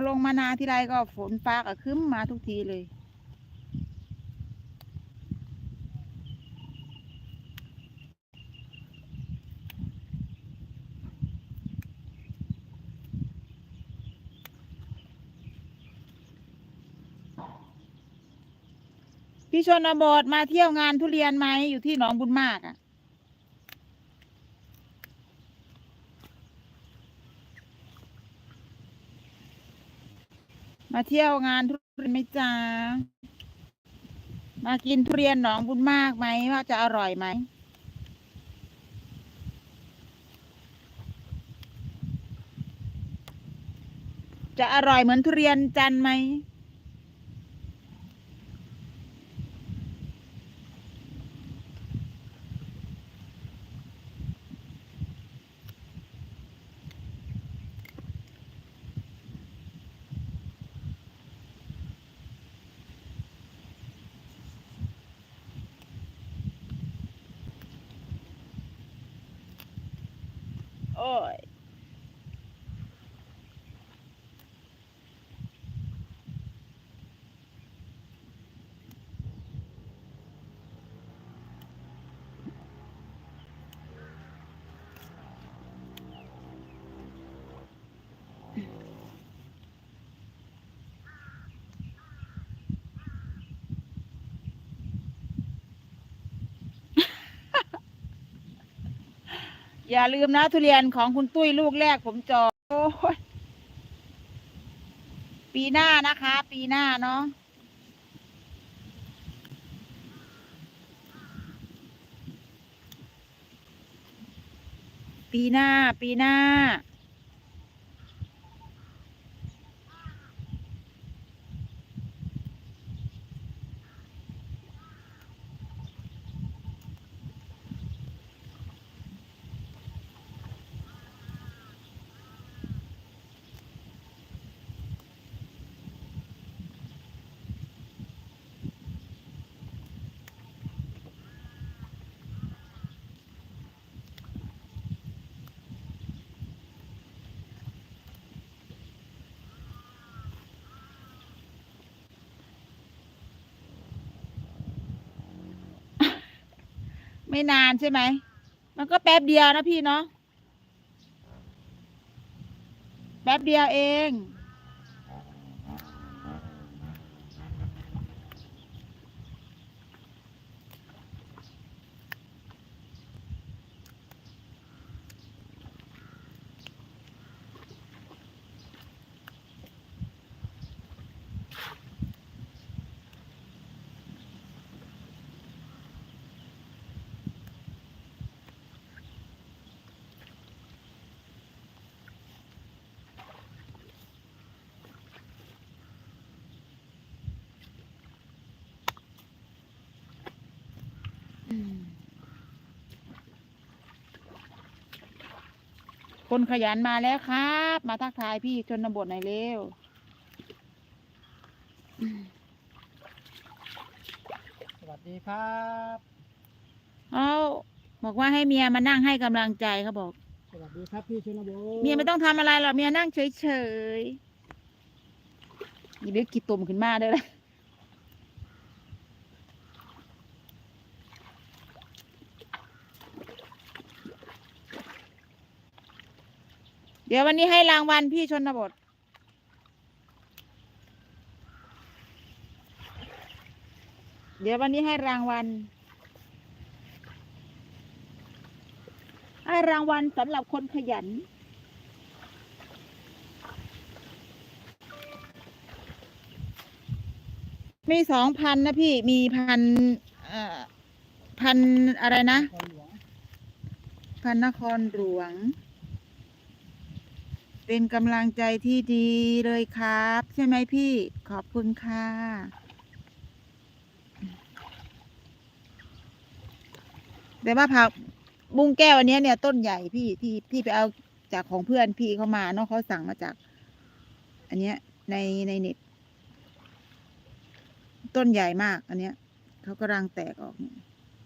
อลงมานาทีไรก็ฝนฟ้าก็คึ้มมาทุกทีเลย พี่ชนบทมาเที่ยวงานทุเรียนไหมอยู่ที่หนองบุญมากอะ มาเที่ยวงานทุเรียนไหมจ้ามากินทุเรียนหนองบุญมากไหมว่าจะอร่อยไหมจะอร่อยเหมือนทุเรียนจันไหม Boy. อย่าลืมนะทุเรียนของคุณตุ้ยลูกแรกผมจองปีหน้านะคะ ปีหน้าเนาะปีหน้า ปีหน้า ไม่นานใช่ไหม มันก็แป๊บเดียวนะพี่เนาะ แป๊บเดียวเอง คนขยันมาแล้วครับ มาทักทายพี่ชนบทหน่อยเร็วสวัสดีครับเอาบอกว่าให้เมียมานั่งให้กำลังใจเขาบอก สวัสดีครับพี่ชนบทเมียไม่ต้องทำอะไรหรอกเมียนั่งเฉยๆนี่เด็กกี่ตุ่มขึ้นมาเด้อละ เดี๋ยววันนี้ให้รางวัลพี่ชนบท เดี๋ยววันนี้ให้รางวัล ให้รางวัลสำหรับคนขยัน มีสองพันนะพี่ มีพันพันอะไรนะคนหลวงพันนครหลวง เป็นกำลังใจที่ดีเลยครับ ใช่ไหมพี่ขอบคุณค่ะ แต่ว่าผักบุ้งแก้วอันนี้เนี่ยต้นใหญ่พี่ที่พี่ไปเอาจากของเพื่อนพี่เขามาเนาะเขาสั่งมาจาก อันเนี้ยในในเน็ตต้นใหญ่มาก อันเนี้ยเขากำลังแตกออกเนี่ย